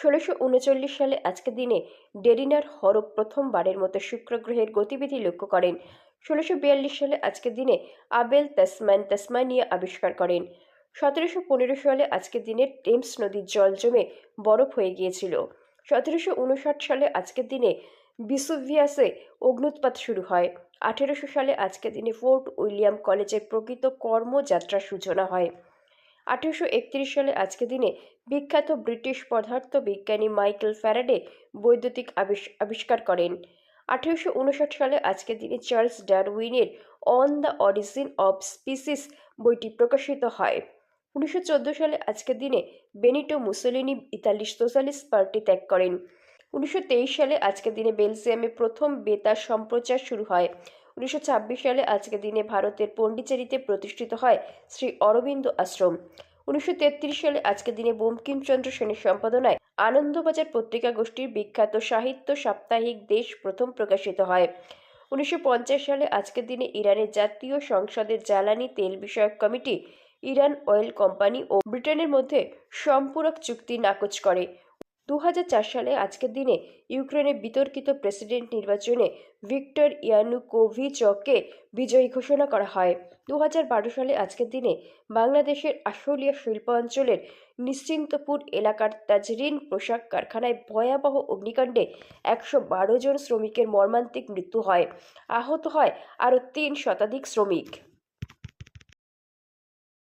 ষোলোশো উনচল্লিশ সালে আজকের দিনে ডেরিনার হরপ প্রথমবারের মতো শুক্র গ্রহের গতিবিধি লক্ষ্য করেন। ষোলোশো বিয়াল্লিশ সালে আজকের দিনে আবেল তাসমান তাসমানিয়া আবিষ্কার করেন। সতেরোশো পনেরো সালে আজকের দিনে টেমস নদীর জল জমে বরফ হয়ে গিয়েছিল। সতেরোশো উনষাট সালে আজকের দিনে বিসুভিয়াসে অগ্নুৎপাত শুরু হয়। আঠেরোশো সালে আজকের দিনে ফোর্ট উইলিয়াম কলেজের প্রকৃত কর্মযাত্রার সূচনা হয়। আঠেরোশো একত্রিশ সালে আজকের দিনে বিখ্যাত ব্রিটিশ পদার্থ বিজ্ঞানী মাইকেল ফ্যারাডে বৈদ্যুতিক আবিষ- আবিষ্কার করেন। আঠেরোশো উনষাট সালে আজকের দিনে Charles ডারউইনের on the origin of species বইটি প্রকাশিত হয়। উনিশশো চোদ্দ সালে আজকের দিনে Benito Mussolini Italy socialist party ত্যাগ করেন। উনিশশো তেইশ সালে আজকের দিনে বেলজিয়ামে প্রথম বেতার সম্প্রচার শুরু হয়। উনিশশো ছাব্বিশ সালে আজকের দিনে ভারতের পণ্ডিচেরিতে প্রতিষ্ঠিত হয় শ্রী অরবিন্দ আশ্রম। উনিশশো তেত্রিশ সালে আজকের দিনে বঙ্কিমচন্দ্র সেনের সম্পাদনায় আনন্দবাজার পত্রিকা গোষ্ঠীর বিখ্যাত সাহিত্য সাপ্তাহিক দেশ প্রথম প্রকাশিত হয়। উনিশশো পঞ্চাশ সালে আজকের দিনে ইরানের জাতীয় সংসদের জ্বালানি তেল বিষয়ক কমিটি ইরান অয়েল কোম্পানি ও ব্রিটেনের মধ্যে সম্পূরক চুক্তি নাকচ করে। দু হাজার চার সালে আজকের দিনে ইউক্রেনের বিতর্কিত প্রেসিডেন্ট নির্বাচনে ভিক্টর ইয়ানুকোভিচকে বিজয়ী ঘোষণা করা হয়। দু হাজার বারো সালে আজকের দিনে বাংলাদেশের আশুলিয়া শিল্প অঞ্চলের নিশ্চিন্তপুর এলাকার তাজরিন পোশাক কারখানায় ভয়াবহ অগ্নিকাণ্ডে একশো বারো জন শ্রমিকের মর্মান্তিক মৃত্যু হয়। আহত হয় আরও তিন শতাধিক শ্রমিক।